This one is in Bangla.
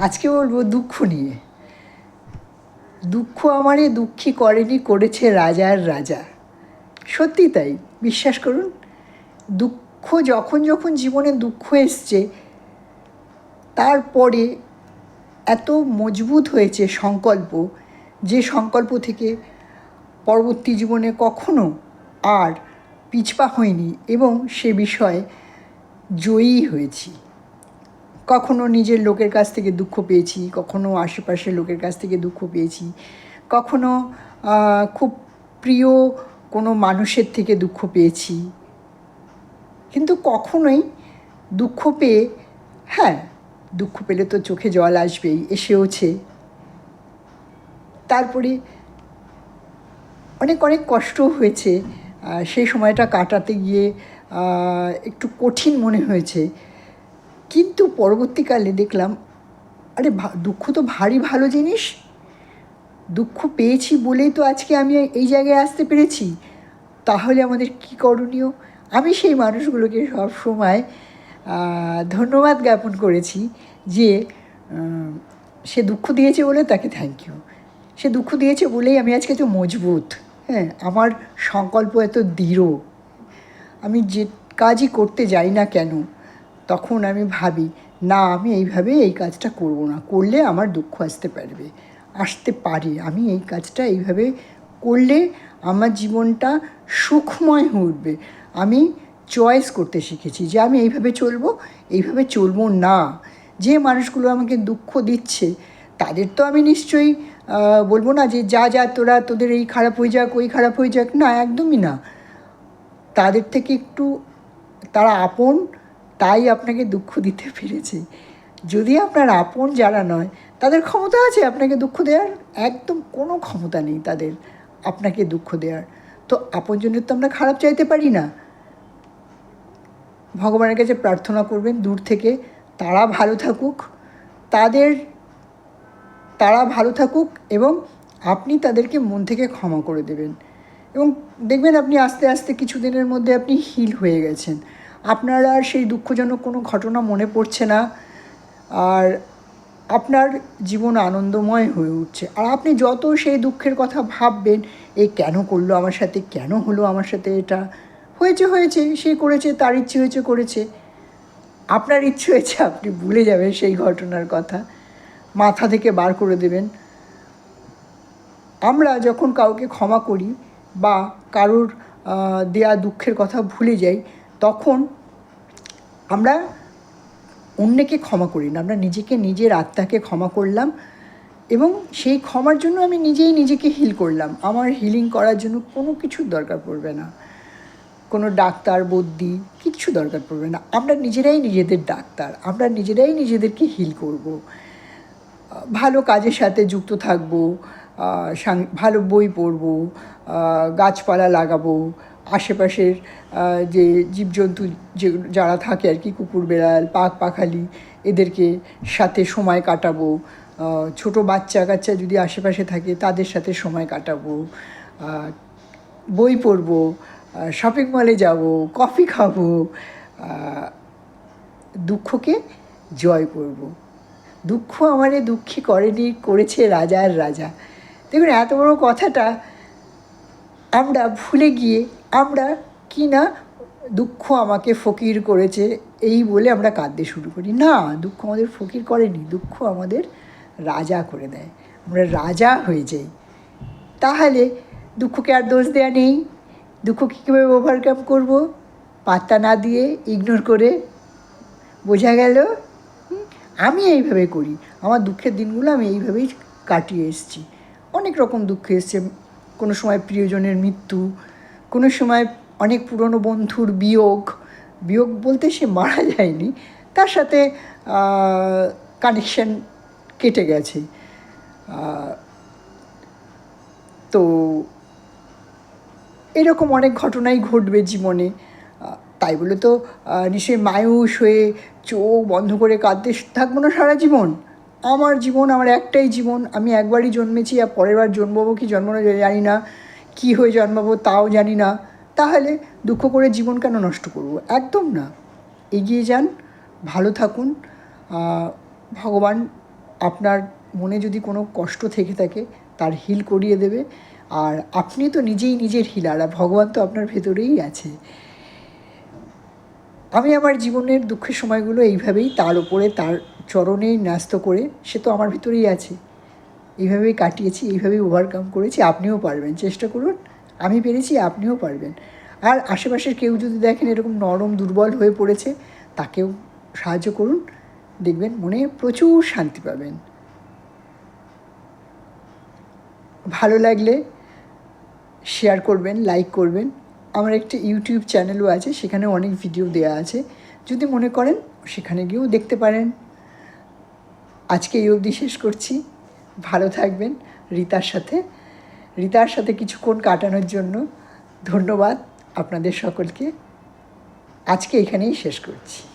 আজকে বলব দুঃখ নিয়ে। দুঃখ আমারে দুঃখী করেনি, করেছে রাজার রাজা। সত্যি তাই, বিশ্বাস করুন। দুঃখ যখন যখন জীবনে দুঃখ এসছে, তারপরে এত মজবুত হয়েছে সংকল্প যে সংকল্প থেকে পরবর্তী জীবনে কখনো আর পিছপা হয়নি এবং সে বিষয়ে জয়ী হয়েছি। কখনো নিজের লোকের কাছ থেকে দুঃখ পেয়েছি, কখনো আশেপাশের লোকের কাছ থেকে দুঃখ পেয়েছি, কখনো খুব প্রিয় কোনো মানুষের থেকে দুঃখ পেয়েছি। কিন্তু কখনোই দুঃখ পেয়ে হ্যাঁ দুঃখ পেলে তো চোখে জল আসবেই, এসেওছে। তারপরে অনেক অনেক কষ্ট হয়েছে সেই সময়টা কাটাতে গিয়ে একটু কঠিন মনে হয়েছে। কিন্তু পরবর্তীকালে দেখলাম, আরে দুঃখ তো ভারী ভালো জিনিস। দুঃখ পেয়েছি বলেই তো আজকে আমি এই জায়গায় আসতে পেরেছি। তাহলে আমাদের কী করণীয়? আমি সেই মানুষগুলোকে সব সময় ধন্যবাদ জ্ঞাপন করেছি যে সে দুঃখ দিয়েছে বলে তাকে থ্যাংক ইউ সে দুঃখ দিয়েছে বলেই আমি আজকে তো মজবুত। হ্যাঁ আমার সংকল্প এত দৃঢ়। আমি যে কাজই করতে যাই না কেন তখন আমি ভাবি, না, আমি এইভাবে এই কাজটা করব না। করলে আমার দুঃখ আসতে পারবে। আসতে পারে। আমি এই কাজটা এইভাবে করলে আমার জীবনটা সুখময় হয়ে উঠবে। আমি চয়েস করতে শিখেছি যে আমি এইভাবে চলবো এইভাবে চলবো না। যে মানুষগুলো আমাকে দুঃখ দিচ্ছে, তাদের তো আমি নিশ্চয়ই বলব না যে যা যা, তোরা, তোদের এই খারাপ হয়ে যাক, ওই খারাপ হয়ে যাক। না, একদমই না। তাদের থেকে একটু তারা আপন তাই আপনাকে দুঃখ দিতে পেরেছে। যদি আপনার আপন যারা নয়, তাদের ক্ষমতা আছে আপনাকে দুঃখ দেওয়ার? একদম কোনো ক্ষমতা নেই তাদের আপনাকে দুঃখ দেওয়ার। তো আপনজনের তো আমরা খারাপ চাইতে পারি না। ভগবানের কাছে প্রার্থনা করবেন, দূর থেকে তারা ভালো থাকুক, তাদের, তারা ভালো থাকুক এবং আপনি তাদেরকে মন থেকে ক্ষমা করে দেবেন। এবং দেখবেন আপনি আস্তে আস্তে কিছুদিনের মধ্যে আপনি হিল হয়ে গেছেন। আপনার আর সেই দুঃখজনক কোনো ঘটনা মনে পড়ছে না, আর আপনার জীবন আনন্দময় হয়ে উঠছে। আর আপনি যত সেই দুঃখের কথা ভাববেন, এ কেন করল আমার সাথে, কেন হলো আমার সাথে এটা? হয়েছে হয়েছে, সে করেছে, তার ইচ্ছে হয়েছে, করেছে। আপনার ইচ্ছে হয়েছে, আপনি ভুলে যাবেন সেই ঘটনার কথা। মাথা থেকে বার করে দেবেন। আমরা যখন কাউকে ক্ষমা করি বা কারোর দেয়া দুঃখের কথা ভুলে যাই তখন আমরা অন্যকে ক্ষমা করি না। আমরা নিজেকে, নিজের আত্মাকে ক্ষমা করলাম এবং সেই ক্ষমার জন্য আমি নিজেই নিজেকে হিল করলাম। আমার হিলিং করার জন্য কোনো কিছুর দরকার পড়বে না। কোনো ডাক্তার বদ্যি কিচ্ছু দরকার পড়বে না। আমরা নিজেরাই নিজেদের ডাক্তার। আমরা নিজেরাই নিজেদেরকে হিল করব। ভালো কাজের সাথে যুক্ত থাকব। ভালো বই পড়ব গাছপালা লাগাবো, আশেপাশের যে জীবজন্তু যে যারা থাকে আর কি, কুকুর, বেড়াল, পাক, পাখালি, এদেরকে সাথে সময় কাটাবো। ছোটো বাচ্চা কাচ্চা যদি আশেপাশে থাকে, তাদের সাথে সময় কাটাবো। বই পড়ব শপিং মলে যাব কফি খাব দুঃখকে জয় করব। দুঃখ আমারে দুঃখী করেনি, করেছে রাজার রাজা। দেখুন এত বড় কথাটা আমরা ভুলে গিয়ে আমরা কি না দুঃখ আমাকে ফকির করেছে এই বলে আমরা কাঁদতে শুরু করি। না, দুঃখ আমাদের ফকির করেনি, দুঃখ আমাদের রাজা করে দেয়। আমরা রাজা হয়ে যাই। তাহলে দুঃখকে আর দোষ দেওয়া নেই। দুঃখকে কীভাবে ওভারকাম করব? পাত্তা না দিয়ে ইগনোর করে বোঝা গেল? আমি এইভাবে করি। আমার দুঃখের দিনগুলো আমি এইভাবেই কাটিয়ে এসেছি। অনেক রকম দুঃখ এসছে। কোনো সময় প্রিয়জনের মৃত্যু, কোনো সময় অনেক পুরনো বন্ধুর বিয়োগ। বিয়োগ বলতে সে মারা যায়নি, তার সাথে কানেকশন কেটে গেছে। তো এরকম অনেক ঘটনাই ঘটবে জীবনে। তাই বলে তো নিশ্চয়ই মায়ুস হয়ে চোখ বন্ধ করে কাঁদতে থাকব না সারা জীবন? আমার জীবন, আমার একটাই জীবন, আমি একবারই জন্মেছি আর পরের বার জন্মাবো কি জন্মানো জানি না, কী হয়ে জন্মাবো তাও জানি না। তাহলে দুঃখ করে জীবন কেন নষ্ট করব? একদম না। এগিয়ে যান, ভালো থাকুন। ভগবান আপনার মনে যদি কোনো কষ্ট থেকে থাকে তার হিল করিয়ে দেবে। আর আপনি তো নিজেই নিজের হিলার আর ভগবান তো আপনার ভেতরেই আছে। আমি আমার জীবনের দুঃখের সময়গুলো এইভাবেই তার উপরে, তার চরণেই ন্যস্ত করে সে তো আমার ভিতরেই আছে। এইভাবেই কাটিয়েছি, এইভাবেই ওভারকাম করেছি, আপনিও পারবেন। চেষ্টা করুন, আমি পেরেছি, আপনিও পারবেন। আর আশেপাশের কেউ যদি দেখেন এরকম নরম, দুর্বল হয়ে পড়েছে, তাকেও সাহায্য করুন। দেখবেন মনে প্রচুর শান্তি পাবেন। ভালো লাগলে শেয়ার করবেন লাইক করবেন। আমার একটা ইউটিউব চ্যানেলও আছে সেখানে অনেক ভিডিও দেওয়া আছে। যদি মনে করেন, সেখানে গিয়েও দেখতে পারেন। আজকে এই অবধি শেষ করছি। ভালো থাকবেন রিতার সাথে। রিতার সাথে কিছুক্ষণ কাটানোর জন্য ধন্যবাদ আপনাদের সকলকে। আজকে এখানেই শেষ করছি।